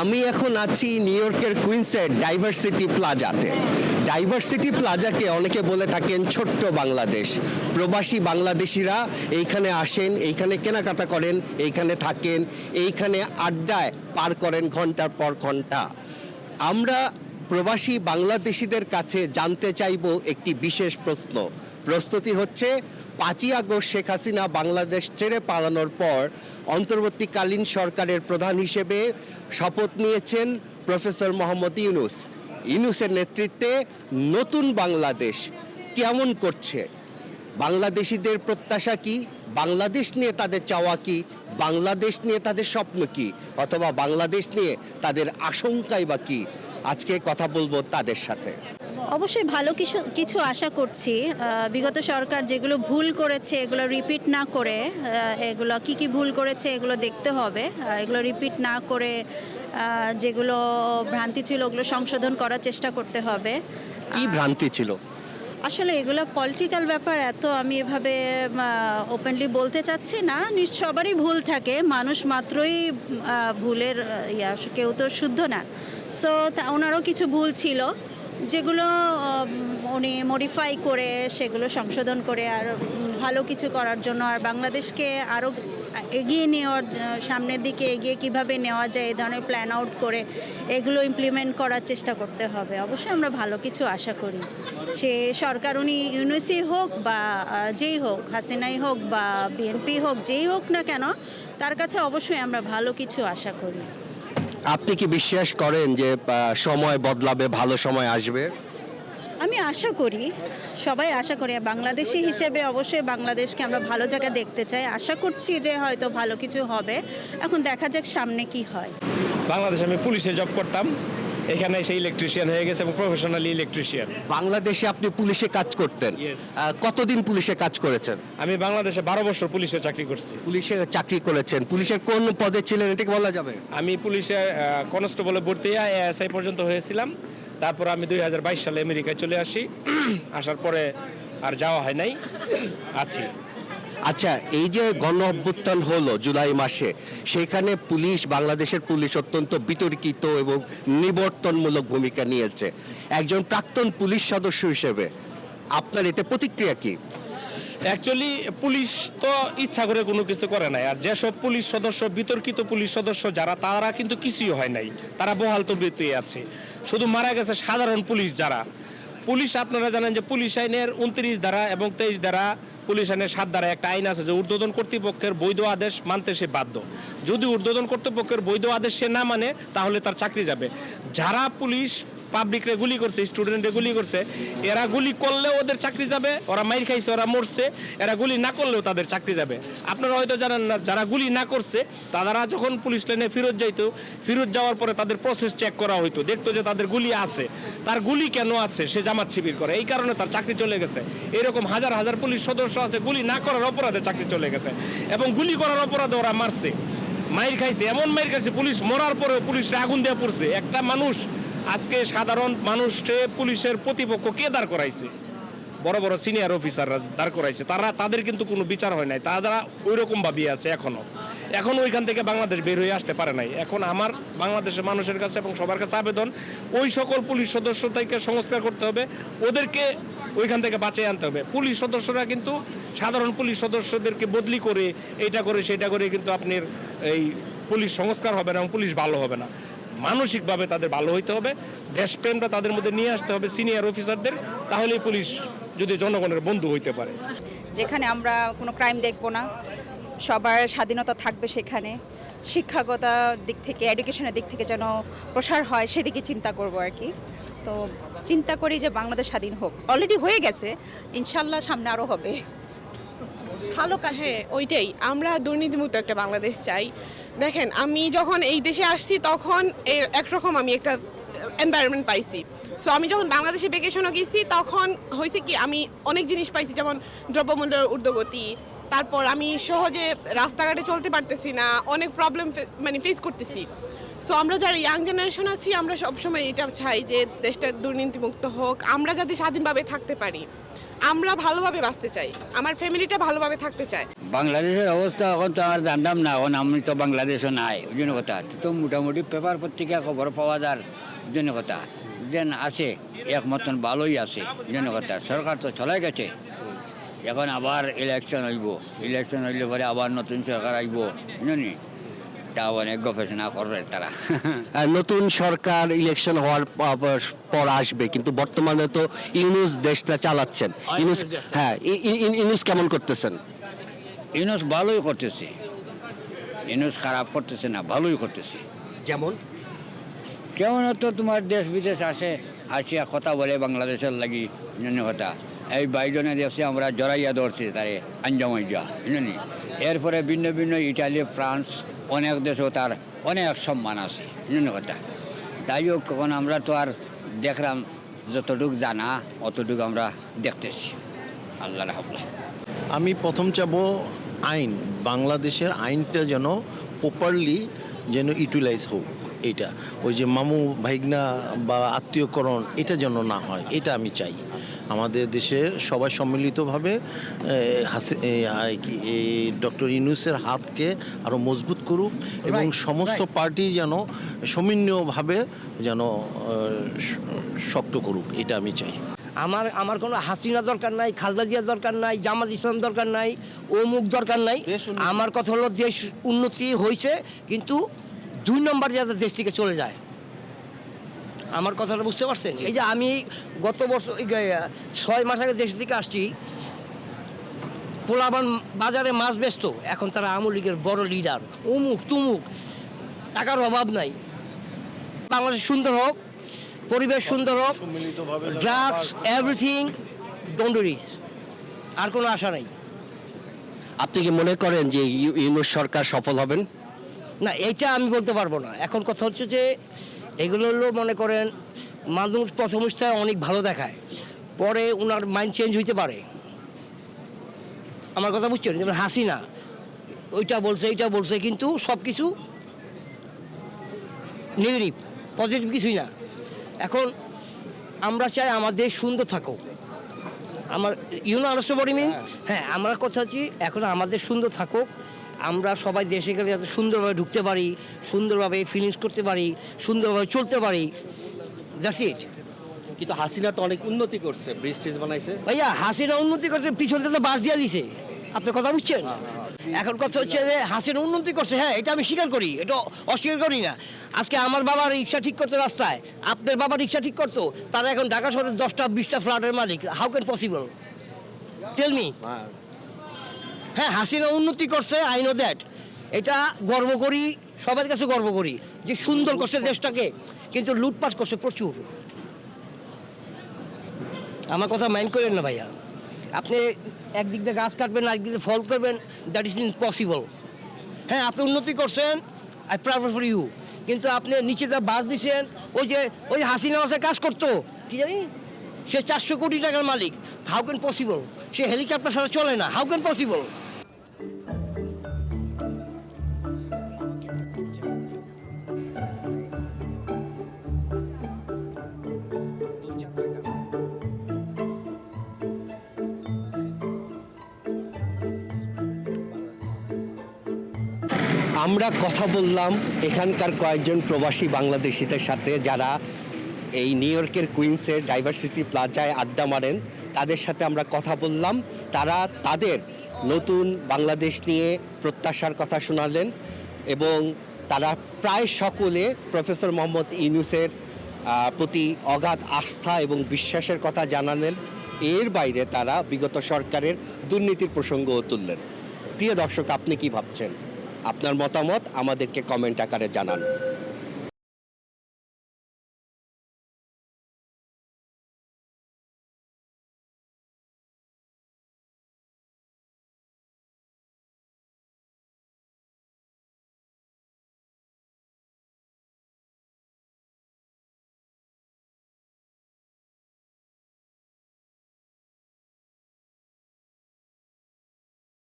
আমি এখন আছি নিউ ইয়র্কের কুইন্সের ডাইভার্সিটি প্লাজাতে ডাইভার্সিটি প্লাজাকে অনেকে বলে থাকেন ছোট্ট বাংলাদেশ। প্রবাসী বাংলাদেশিরা এইখানে আসেন, এইখানে কেনাকাটা করেন, এইখানে থাকেন, এইখানে আড্ডায় পার করেন ঘণ্টার পর ঘণ্টা। আমরা প্রবাসী বাংলাদেশিদের কাছে জানতে চাইব একটি বিশেষ প্রশ্ন। প্রস্তুতি হচ্ছে, পাঁচই আগস্ট শেখ হাসিনা বাংলাদেশ ছেড়ে পালানোর পর অন্তর্বর্তীকালীন সরকারের প্রধান হিসেবে শপথ নিয়েছেন প্রফেসর মোহাম্মদ ইউনুস। ইউনুসের নেতৃত্বে নতুন বাংলাদেশ কেমন করছে? বাংলাদেশিদের প্রত্যাশা কি? বাংলাদেশ নিয়ে তাদের চাওয়া কি? বাংলাদেশ নিয়ে তাদের স্বপ্ন কি? অথবা বাংলাদেশ নিয়ে তাদের আশঙ্কাই বা কি? আজকে কথা বলব তাদের সাথে। অবশ্যই ভালো কিছু কিছু আশা করছি। বিগত সরকার যেগুলো ভুল করেছে এগুলো রিপিট না করে এগুলো কি কি ভুল করেছে এগুলো দেখতে হবে। এগুলো রিপিট না করে যেগুলো ভ্রান্তি ছিল ওগুলো সংশোধন করার চেষ্টা করতে হবে। কি ভ্রান্তি ছিল? আসলে এগুলো পলিটিক্যাল ব্যাপার এত আমি এভাবে ওপেনলি বলতে চাচ্ছি না। সবারই ভুল থাকে। মানুষ মাত্রই ভুলের ইয়া কেউ তো শুদ্ধ না। সো তা ওনারও কিছু ভুল ছিল, যেগুলো উনি মডিফাই করে সেগুলো সংশোধন করে আর ভালো কিছু করার জন্য আর বাংলাদেশকে আরও এগিয়ে নেওয়ার সামনের দিকে এগিয়ে কীভাবে নেওয়া যায়, এই ধরনের প্ল্যান আউট করে এগুলো ইমপ্লিমেন্ট করার চেষ্টা করতে হবে। অবশ্যই আমরা ভালো কিছু আশা করি। সে সরকার উনি ইউনিসি হোক বা যেই হোক, হাসিনাই হোক বা বিএনপি হোক, যেই হোক না কেন, তার কাছে অবশ্যই আমরা ভালো কিছু আশা করি। আপনি কি বিশ্বাস করেন যে সময় বদলাবে ভালো সময় আসবে? আমি আশা করি সবাই আশা করি বাংলাদেশি হিসেবে অবশ্যই বাংলাদেশকে আমরা ভালো জায়গা দেখতে চাই। আশা করছি যে হয়তো ভালো কিছু হবে। এখন দেখা যাক সামনে কি হয়। বাংলাদেশে আমি পুলিশে জব করতাম। এখানে এসে ইলেকট্রিশিয়ান হয়ে গেছে এবং প্রফেশনালি ইলেকট্রিশিয়ান বাংলাদেশে আপনি পুলিশে কাজ করতেন। কতদিন পুলিশে কাজ করেছেন? আমি বাংলাদেশে বারো বছর পুলিশে চাকরি করছি। পুলিশে চাকরি করেছেন। পুলিশের কোন পদে ছিলেন এটা কি বলা যাবে? আমি পুলিশে কনস্টেবলে ভর্তি এএসআই পর্যন্ত হয়েছিলাম। তারপর আমি দুই হাজার বাইশ সালে আমেরিকায় চলে আসি। আসার পরে আর যাওয়া হয় নাই। আছি। আচ্ছা এই যে গণ অভ্যুত্থান হলো জুলাই মাসে, সেখানে পুলিশ, বাংলাদেশের পুলিশ অত্যন্ত বিতর্কিত এবং নিবর্তনমূলক ভূমিকা নিয়েছে। একজন প্রাক্তন পুলিশ সদস্য হিসেবে, আপনার এতে প্রতিক্রিয়া কি? অ্যাকচুয়ালি পুলিশ তো ইচ্ছা করে কোনো কিছু করে নাই। আর যেসব পুলিশ সদস্য, বিতর্কিত পুলিশ সদস্য যারা, তারা কিন্তু কিছুই হয় নাই। তারা বহাল তবিয়তেই আছে। শুধু মারা গেছে সাধারণ পুলিশ যারা। পুলিশ, আপনারা জানেন যে পুলিশ আইনের উনত্রিশ ধারা এবং তেইশ ধারা পুলিশ আইনের সাত ধারা একটা আইন আছে যে ঊর্ধ্বতন কর্তৃপক্ষের বৈধ আদেশ মানতে সে বাধ্য। যদি ঊর্ধ্বতন কর্তৃপক্ষের বৈধ আদেশ সে না মানে তাহলে তার চাকরি যাবে। যারা পুলিশ পাবলিকরে গুলি করছে স্টুডেন্টে গুলি করছে। এরা গুলি করলেও ওদের চাকরি যাবে, ওরা মাইর খাইছে, ওরা মরছে, এরা গুলি না করলেও তাদের চাকরি যাবে। আপনারা হয়তো জানেন না, যারা গুলি না করছে, তারা যখন পুলিশ লাইনে ফেরত যাইতো ফেরত যাওয়ার পরে তাদের প্রসেস চেক করা হইতো, দেখতো যে তাদের গুলি আছে। তার গুলি কেন আছে? সে জামাত শিবির করে। এই কারণে তার চাকরি চলে গেছে। এরকম হাজার হাজার পুলিশ সদস্য আছে, গুলি না করার অপরাধে চাকরি চলে গেছে। এবং গুলি করার অপরাধে ওরা মারছে। মাইর খাইছে, এমন মাইর খাইছে, পুলিশ মরার পরেও পুলিশে আগুন দিয়ে পড়ছে। একটা মানুষ আজকে সাধারণ মানুষকে পুলিশের প্রতিপক্ষ কে দাঁড় করাইছে? বড় বড় সিনিয়র অফিসাররা দাঁড় করাইছে। তারা, তাদের কিন্তু কোনো বিচার হয় নাই। তারা ওই রকম ভাবিয়ে আছে এখনও। এখন ওইখান থেকে বাংলাদেশ বের হয়ে আসতে পারে নাই। এখন আমার বাংলাদেশের মানুষের কাছে এবং সবার কাছে আবেদন, ওই সকল পুলিশ সদস্য থেকে সংস্কার করতে হবে। ওদেরকে ওইখান থেকে বাঁচিয়ে আনতে হবে। পুলিশ সদস্যরা কিন্তু সাধারণ পুলিশ সদস্যদেরকে বদলি করে এইটা করে, সেটা করে কিন্তু আপনার এই পুলিশ সংস্কার হবে না এবং পুলিশ ভালো হবে না। মানসিকভাবে তাদের ভালো হইতে হবে দেশপ্রেমটা তাদের মধ্যে নিয়ে আসতে হবে সিনিয়র অফিসারদের তাহলেই পুলিশ যদি জনগণের বন্ধু হইতে পারে। যেখানে আমরা কোনো ক্রাইম দেখব না সবার স্বাধীনতা থাকবে সেখানে শিক্ষাগত দিক থেকে এডুকেশনের দিক থেকে যেন প্রসার হয় সেদিকে চিন্তা করব আর কি। তো চিন্তা করি যে বাংলাদেশ স্বাধীন হোক। অলরেডি হয়ে গেছে ইনশাল্লাহ সামনে আরও হবে। ভালো কাজ হ্যাঁ ওইটাই। আমরা দুর্নীতিমুক্ত একটা বাংলাদেশ চাই। দেখেন, আমি যখন এই দেশে আসছি, তখন একরকম আমি একটা এনভায়রনমেন্ট পাইছি। সো আমি যখন বাংলাদেশে ভেকেশনও গেছি, তখন হয়েছে কি, আমি অনেক জিনিস পাইছি, যেমন দ্রব্যমূল্যের ঊর্ধ্বগতি, তারপর আমি সহজে রাস্তাঘাটে চলতে পারতেছি না, অনেক প্রবলেম মানে ফেস করতেছি। সো আমরা যারা ইয়াং জেনারেশন আছি, আমরা সবসময় এটা চাই যে দেশটা দুর্নীতিমুক্ত হোক, আমরা যাতে স্বাধীনভাবে থাকতে পারি। আমরা ভালোভাবে বাঁচতে চাই। আমার ফ্যামিলিটা ভালোভাবে থাকতে চায়। বাংলাদেশের অবস্থা এখন তো আর জানতাম না, এখন আমি তো বাংলাদেশও নাই, ওই জন্য কথা। তো মোটামুটি পেপার পত্রিকা, খবর পাওয়া যার জন্য কথা। যেন আছে, এক মতন ভালোই আছে জন্য কথা। সরকার তো চলে গেছে। এখন আবার ইলেকশন হইব। ইলেকশন হইলে পরে আবার নতুন সরকার আইব। জানি তা অনেক গবেষণা করবে তারা। আহ, নতুন সরকার ইলেকশন হওয়ার পর আসবে কিন্তু বর্তমানে তো ইউনুস দেশটা চালাচ্ছেন। ইউনুস হ্যাঁ ইউনুস কেমন করতেছেন? ইউনুস ভালোই করতেছে। ইউনুস খারাপ করতেছে না ভালোই করতেছে। যেমন? কেমন তো তোমার দেশ বিদেশ আসে আসিয়া কথা বলে বাংলাদেশের লাগি কথা। এই বাইজনে দেশে আমরা জড়াইয়া ধরছি তারে আঞ্জামাইজা জানি এরপরে ভিন্ন ভিন্ন ইটালি ফ্রান্স অনেক দেশেও তার অনেক সম্মান আছে কথা। তাই হোক, কখন আমরা তো আর দেখলাম যতটুকু জানা, অতটুকু আমরা দেখতেছি। আল্লাহ রাহাবুল্লাহ আমি প্রথম চাব আইন, বাংলাদেশের আইনটা যেন প্রপারলি যেন ইউটিলাইজ হোক। এটা ওই যে মামু ভাইগনা বা আত্মীয়করণ এটা যেন না হয় এটা আমি চাই। আমাদের দেশে সবাই সম্মিলিতভাবে ডক্টর ইউনুসের হাতকে আরও মজবুত করুক এবং সমস্ত পার্টি যেন সমন্বয়ভাবে যেন শক্ত করুক এটা আমি চাই। আমার আমার কোনো হাসিনা দরকার নাই খালদা জিয়া দরকার নাই জামাত ইসলাম দরকার নাই অমুক দরকার নাই। আমার কথা হলো দেশ উন্নতি হয়েছে কিন্তু দুই নম্বর যাতে দেশ থেকে চলে যায়। আমার কথাটা বুঝতে পারছেন? এই যে আমি গত বছর ছয় মাস আগে দেশ থেকে আসছি পোলাবান বাজারে মাছ ব্যস্ত এখন তারা আওয়ামী লীগের বড় লিডার উমুক তুমুক। টাকার অভাব নাই। বাংলাদেশ সুন্দর হোক পরিবেশ সুন্দর হোক ড্রাগস এভরিথিং ডোন্ট রিস আর কোনো আশা নাই। আপনি কি মনে করেন যে ইউ- ইউনুস সরকার সফল হবেন? না এইটা আমি বলতে পারব না। এখন কথা হচ্ছে যে এগুলো হলো মনে করেন মানুষ প্রথম অবস্থায় অনেক ভালো দেখায়। পরে ওনার মাইন্ড চেঞ্জ হইতে পারে। আমার কথা বুঝছেন? যেমন হাসিনা ওইটা বলছে এইটা বলছে কিন্তু সব কিছু নেগেটিভ পজিটিভ কিছুই না। এখন আমরা চাই আমাদের সুন্দর থাকুক। আমার ইউনো আন্ডারস্ট্যান্ড বডি মিন হ্যাঁ। আমার কথা হচ্ছে এখন আমাদের সুন্দর থাকুক। আমরা সবাই দেশে গেলে যাতে সুন্দরভাবে ঢুকতে পারি সুন্দরভাবে ফিলিংস করতে পারি সুন্দরভাবে চলতে পারি। দ্যাটস ইট কিন্তু হাসিনা তো অনেক উন্নতি করছে ব্রিজ টিজ বানাইছে। ভাইয়া হাসিনা উন্নতি করছে পিছন থেকে বাস দিয়ে দিছে। আপনি কথা বুঝছেন? এখন কথা হচ্ছে যে হাসিনা উন্নতি করছে হ্যাঁ এটা আমি স্বীকার করি এটা অস্বীকার করি না। আজকে আমার বাবা রিক্সা ঠিক করতো রাস্তায় আপনার বাবা রিক্সা ঠিক করতো তারা এখন ঢাকা শহরে দশটা বিশটা ফ্ল্যাটের মালিক। How can possible tell me হ্যাঁ হাসিনা উন্নতি করছে আই নো দ্যাট এটা গর্ব করি, সবার কাছে গর্ব করি যে সুন্দর করছে দেশটাকে, কিন্তু লুটপাট করছে প্রচুর। আমার কথা মাইন্ড করেন না ভাইয়া। আপনি একদিক দিয়ে গাছ কাটবেন একদিক দিয়ে ফল করবেন দ্যাট ইজ ইম্পসিবল হ্যাঁ আপনি উন্নতি করছেন আই প্রাইভেট ফর ইউ কিন্তু আপনি নিচে যা বাস দিচ্ছেন ওই যে, ওই হাসিনা বাসে কাজ করতো। কি জানি? সে চারশো কোটি টাকার মালিক। হাউ ক্যান পসিবল সে হেলিকপ্টার ছাড়া চলে না। হাউ ক্যান পসিবল আমরা কথা বললাম এখানকার কয়েকজন প্রবাসী বাংলাদেশিদের সাথে যারা এই নিউ ইয়র্কের কুইন্সের ডাইভার্সিটি প্লাজায় আড্ডা মারেন, তাদের সাথে আমরা কথা বললাম। তারা তাদের নতুন বাংলাদেশ নিয়ে প্রত্যাশার কথা শোনালেন এবং তারা প্রায় সকলে প্রফেসর মোহাম্মদ ইউনুসের প্রতি অগাধ আস্থা এবং বিশ্বাসের কথা জানালেন। এর বাইরে তারা বিগত সরকারের দুর্নীতির প্রসঙ্গও তুললেন। প্রিয় দর্শক, আপনি কি ভাবছেন? আপনার মতামত আমাদেরকে কমেন্ট আকারে জানান।